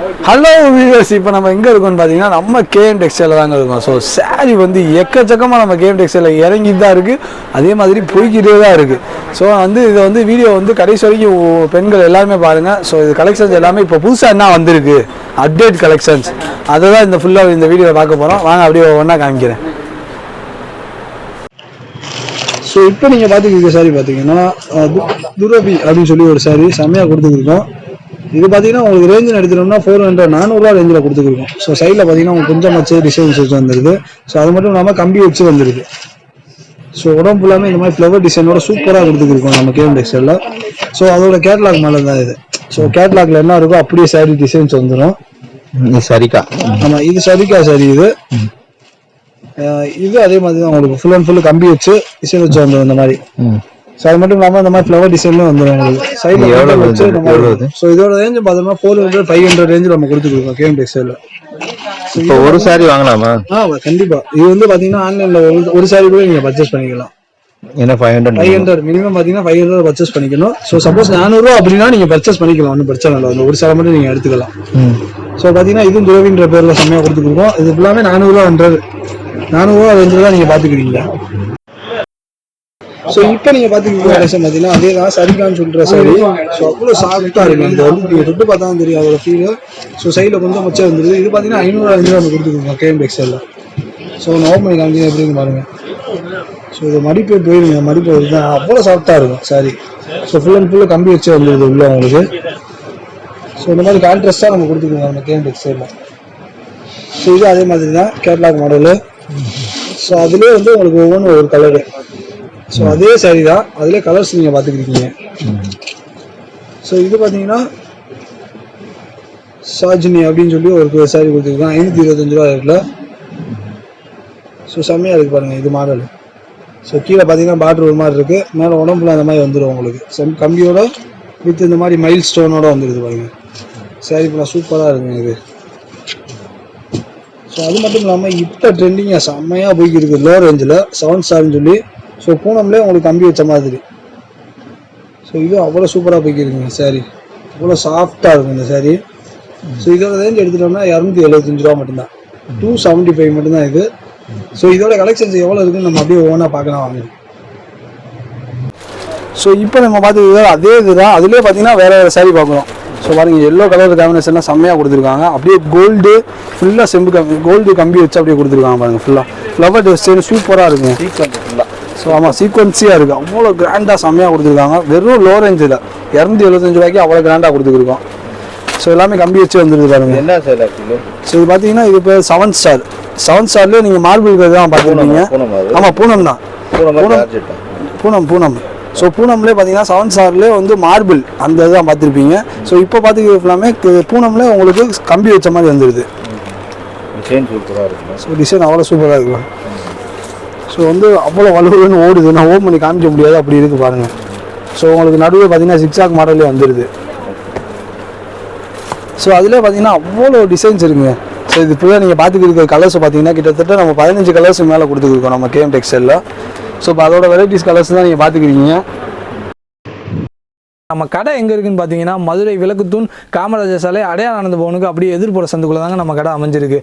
Hello videos இப்போ நம்ம எங்கே இருக்கோம்னு பார்த்தீங்கன்னா நம்ம கேஎம் டெக்ஸ்டைலில் தாங்க இருக்கோம். ஸோ சாரி வந்து எக்கச்சக்கமாக நம்ம கேஎம் டெக்ஸ்டைலில் இறங்கிட்டு தான் இருக்குது அதே மாதிரி போய்கிட்டே தான் இருக்குது ஸோ வந்து இதை வந்து வீடியோ வந்து கடைசி வரைக்கும் பெண்கள் எல்லாருமே பாருங்கள் ஸோ இது கலெக்ஷன்ஸ் எல்லாமே இப்போ புதுசாக என்ன வந்திருக்கு? அப்டேட் கலெக்ஷன்ஸ் அதை தான் இந்த ஃபுல்லாக இந்த வீடியோவில் பார்க்க போகிறோம் வாங்க அப்படியே ஒவ்வொன்றா காமிக்கிறேன். ஸோ இப்போ நீங்கள் பார்த்துக்கிட்டு சாரி பார்த்தீங்கன்னா துரபி அப்படின்னு சொல்லி ஒரு சாரி செம்மையாக கொடுத்துருக்கோம் இது பார்த்தீங்கன்னா உங்களுக்கு ரேஞ்சில் எடுத்துட்டோம்னா ஃபோர் ஹண்ட்ரட் நானூறுரூவா ரேஞ்சில் கொடுத்துருக்கோம் ஸோ சைடில் பார்த்தீங்கன்னா உங்களுக்கு கொஞ்சம் வச்சு டிசைன்ஸ் வச்சு வந்துருது ஸோ அது மட்டும் இல்லாமல் கம்பி வச்சு வந்துருது ஸோ உடம்பு ஃபுல்லாமே இந்த மாதிரி ஃப்ளவர் டிசைனோட சூப்பராக கொடுத்துருக்கோம் நம்ம கேம் டெக்ஸ்டைலில் ஸோ அதோட கேட்லாக் மேலே தான் இது ஸோ கேட்லாக்ல என்ன இருக்கோ அப்படியே சாரி டிசைன்ஸ் வந்துடும் சரிக்கா ஆமாம் இது சரிக்கா சாரி இது. இது அதே மாதிரி தான் உங்களுக்கு ஃபுல் அண்ட் ஃபுல் கம்பி வச்சு டிசைன் வச்சு வந்துடும் இந்த மாதிரி. ஸோ அது மட்டும் இல்லாமல் இந்த மாதிரி ஃப்ளவர் டிசைன்ல வந்துடும் உங்களுக்கு. சைடில் வச்சு? ஸோ இதோட ரேஞ்ச் பார்த்தோம்னா ஃபோர் ஹண்ட்ரட் ஃபைவ் ஹண்ட்ரட் ரேஞ்சில் நம்ம கொடுத்துருக்கோம் கேம் டெக்ஸ்டைலில் இப்போ ஒரு சாரி வாங்கலாமா? ஆ கண்டிப்பா. இது வந்து பாத்தீங்கன்னா ஆன்லைன்ல ஒரு ஒரு சாரி கூட நீங்க பர்ச்சேஸ் பண்ணிக்கலாம். என்ன five hundred five hundred minimum பாத்தீங்கன்னா ஃபைவ் ஹண்ட்ரட் பர்ச்சேஸ் பண்ணிக்கணும். ஸோ சப்போஸ் நானூறுரூவா அப்படின்னா நீங்க பர்ச்சேஸ் பண்ணிக்கலாம். ஒன்றும் பிரச்சனை இல்லை. அந்த ஒரு சாரி மட்டும் நீங்க எடுத்துக்கலாம். ஸோ பாத்தீங்கன்னா இதுவும் துறவின்ற பேர்ல செம்மையா கொடுத்துருக்கோம் இது ஃபுல்லாமே நானூறுரூவா ஹண்ட்ரட் நானூறுரூவா ரேஞ்சில் தான் நீங்க பாத்துக்கிறீங்க ஸோ இப்போ நீங்க பாத்துக்கிற கலெக்ஷன் பாத்தீங்கன்னா அதே தான் சரிகான்னு சொல்ற சாரி ஸோ அவ்வளோ சாஃப்டா இருக்கு. இந்த வந்து நீங்க தொட்டு பார்த்தா தான் தெரியும் அதோட ஃபீல் ஸோ சைடில் கொஞ்சம் மச்சம் வந்துருது. இது பாத்தீங்கன்னா ஐநூறு அஞ்சு நம்ம கொடுத்துருக்கோம் கேஎம் டெக்ஸ்டைல ஸோ நோட் பண்ணி காமிக்க எப்படின்னு பாருங்க. ஸோ இது மடிப்பு போயிருங்க. மடிப்பு இதுதான் அவ்வளோ சாஃப்டா இருக்கும் sari so full and full கம்பி வச்சு வந்துருது உள்ள உங்களுக்கு. ஸோ இந்த மாதிரி கான்ட்ராஸ்டாக நம்ம கொடுத்துருக்கோம் நம்ம கேஎம் டெக்ஸ்டைல ஸோ இது அதே மாதிரி தான் கேட்லாக் மாடலு ஸோ அதுலேயே வந்து உங்களுக்கு ஒவ்வொன்றும் ஒரு கலரு ஸோ அதே சாரி தான் அதுலேயே கலர்ஸ் நீங்கள் பார்த்துக்கிருக்கீங்க. ஸோ இது பார்த்தீங்கன்னா சாஜினி அப்படின்னு சொல்லி ஒரு சாரி கொடுத்துருக்கோம் ஐநூற்றி இருபத்தஞ்சு ரூபா ரேட்டில் ஸோ செம்மையாக இருக்குது பாருங்கள் இது மாடல். ஸோ கீழே பார்த்தீங்கன்னா பார்டர் ஒரு மாதிரி இருக்குது மேலே உடம்புல அந்த மாதிரி வந்துடும் உங்களுக்கு. செம் கம்பியோட வித் இந்த மாதிரி மைல் ஸ்டோனோட வந்துடுது பாருங்க சாரி ஃபுல்லாக சூப்பராக இருக்குங்க இது. ஸோ அது மட்டும் இல்லாமல் இப்போ ட்ரெண்டிங்காக செம்மையாக போய்க்கு இருக்குது லோ ரேஞ்சில் செவன் ஸ்டார்னு சொல்லி ஸோ பூனம்லேயே உங்களுக்கு கம்பி வச்ச மாதிரி. ஸோ இது அவ்வளோ சூப்பராக போய்க்கிருக்குங்க சாரி அவ்வளோ சாஃப்டாக இருக்கும் இந்த சாரி ஸோ இதோட ரேஞ்ச் எடுத்துட்டோம்னா இரநூத்தி எழுபத்தஞ்சு ரூபா மட்டும்தான். டூ செவன்ட்டி ஃபைவ் மட்டும்தான் இது. ஸோ இதோட கலெக்ஷன்ஸ் எவ்வளோ இருக்குன்னு நம்ம அப்படியே ஒவ்வொன்றா பார்க்கலாம் வாங்க. ஸோ இப்போ நம்ம பார்த்துக்கிறது அதே இதுதான். அதுலேயே பார்த்தீங்கன்னா வேறு வேறு சாரி பார்க்குறோம். ஸோ பாருங்கள் எல்லோ கலர் காம்பினேஷன்லாம் செம்மையாக கொடுத்துருக்காங்க. அப்படியே கோல்டு ஃபுல்லாக செம்பு கம்பி கோல்டு கம்பி வச்சு அப்படியே கொடுத்துருக்காங்க பாருங்கள் ஃபுல்லாக ஃப்ளவர் டிசைன் சூப்பராக இருக்கும் ஃபுல்லாக ஸோ ஆமாம் சீக்வன்ஸியாக இருக்குது அவ்வளோ கிராண்டாக செம்மையாக கொடுத்துருக்காங்க. வெறும் லோ ரேஞ்சில் இரநூத்தி எழுபத்தஞ்சு ரூபாய்க்கு அவ்வளோ கிராண்டாக கொடுத்துருக்கோம். ஸோ எல்லாமே கம்பி வச்சு வந்துருது பாருங்க. என்ன சார் ஸோ இது பார்த்தீங்கன்னா இது பேர் செவன் ஸ்டார் செவன் ஸ்டார்லேயே நீங்கள் மார்பிள் தான் அது. ஆமாம் பூனம் தான். பூனமா பூனம். பூனம் ஸோ பூனம்லேயே பார்த்தீங்கன்னா செவன் ஸ்டார்லேயே வந்து மார்பிள் அந்த இதுதான் பார்த்துருப்பீங்க. ஸோ இப்போ பார்த்துக்கிறது ஃபுல்லாமே கு- பூனம்ல உங்களுக்கு கம்பி வச்ச மாதிரி வந்துடுது டிசைன் சூப்பராக ஸோ டிசைன் அவ்வளோ சூப்பராக இருக்கும் ஸோ வந்து அவ்வளோ வலுவலுன்னு ஓடுது. நான் ஓம் பண்ணி காமிக்க முடியாது. அப்படி இருக்கு பாருங்க. ஸோ உங்களுக்கு நடுவே பார்த்தீங்கன்னா சிக்ஸாக் மாடலே வந்துடுது ஸோ அதில் பார்த்தீங்கன்னா அவ்வளோ டிசைன்ஸ் இருக்குங்க. ஸோ இது இப்போ நீங்கள் பார்த்துக்கிற கலர்ஸ் பார்த்தீங்கன்னா கிட்டத்தட்ட நம்ம பதினஞ்சு கலர்ஸ் மேலே கொடுத்துருக்கோம் நம்ம கேஎம் டெக்ஸ்டைலில் ஸோ இப்போ அதோட வெரைட்டிஸ் கலர்ஸ் தான் நீங்கள் பார்த்துக்கிறீங்க நம்ம கடை எங்கே இருக்குன்னு பார்த்தீங்கன்னா மதுரை விளக்குத்தூண் காமராஜர் சாலை அடையாள ஆனந்த பவனுக்கு அப்படியே எதிர்ப்புற சந்துக்குள்ளே தாங்க நம்ம கடை அமைஞ்சிருக்கு.